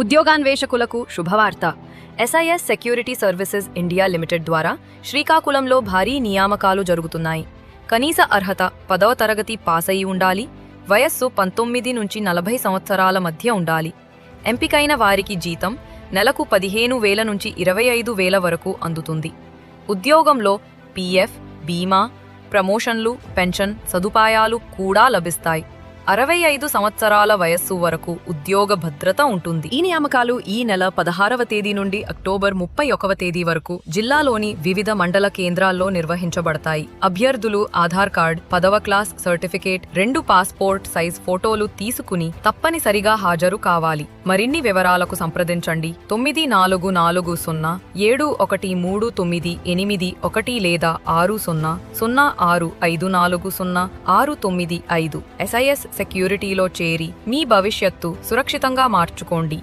ఉద్యోగాన్వేషకులకు శుభవార్త. SIS security services India limited ద్వారా శ్రీకాకుళంలో భారీ నియామకాలు జరుగుతున్నాయి. కనీస అర్హత పదవ తరగతి పాస్ అయి ఉండాలి. వయస్సు పంతొమ్మిది నుంచి నలభై సంవత్సరాల మధ్య ఉండాలి. ఎంపికైన వారికి జీతం నెలకు పదిహేను వేల నుంచి ఇరవై ఐదు వేల వరకు అందుతుంది. ఉద్యోగంలో పీఎఫ్ బీమా ప్రమోషన్లు పెన్షన్ సదుపాయాలు కూడా లభిస్తాయి. అరవై ఐదు సంవత్సరాల వయస్సు వరకు ఉద్యోగ భద్రత ఉంటుంది. ఈ నియామకాలు ఈ నెల పదహారవ తేదీ నుండి అక్టోబర్ ముప్పై ఒకవ తేదీ వరకు జిల్లాలోని వివిధ మండల కేంద్రాల్లో నిర్వహించబడతాయి. అభ్యర్థులు ఆధార్ కార్డ్ పదవ క్లాస్ సర్టిఫికేట్ రెండు పాస్పోర్ట్ సైజ్ ఫోటోలు తీసుకుని తప్పనిసరిగా హాజరు కావాలి. మరిన్ని వివరాలకు సంప్రదించండి. తొమ్మిది నాలుగు నాలుగు సున్నా ఏడు ఒకటి మూడు తొమ్మిది ఎనిమిది ఒకటి లేదా ఆరు సున్నా సున్నా ఆరు ఐదు నాలుగు సున్నా ఆరు తొమ్మిది ఐదు. ఎస్ఐఎస్ సెక్యూరిటీలో చేరి మీ భవిష్యత్తు సురక్షితంగా మార్చుకోండి.